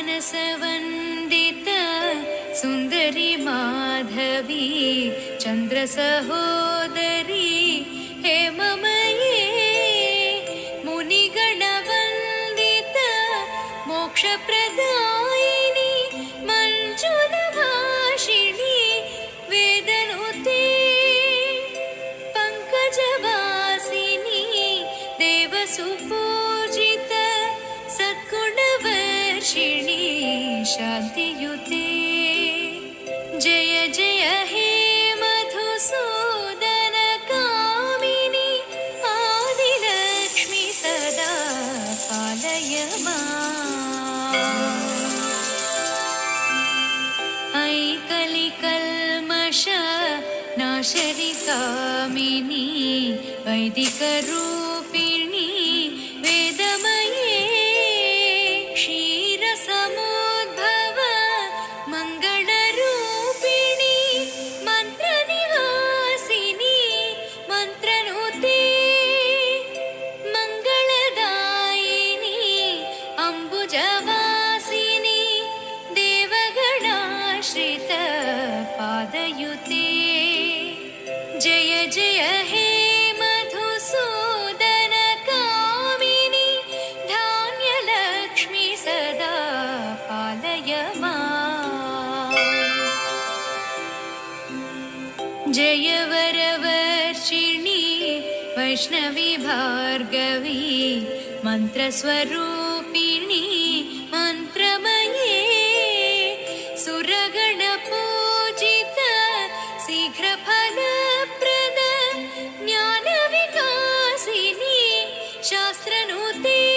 वन्दत सुन्दरी माधवी चन्द्रसहोदरी हे मम ये गणवन्दित मोक्षप्रदायिनी मञ्जुलभाषिनी वेदनुति पङ्कजवासिनी देवसु शान्तियुते। जय जय हे मधुसूदन कामिनि आदिलक्ष्मि सदा पालय ऐकलिकल्मष नाशरि कामिनी वैदिकरूपिणी जय जय हे मधुसूदन कामिनि धान्यलक्ष्मि सदा पालय माम्। जय वरवर्षिणि वैष्णवि भार्गवी मन्त्रस्वरूपिणि ती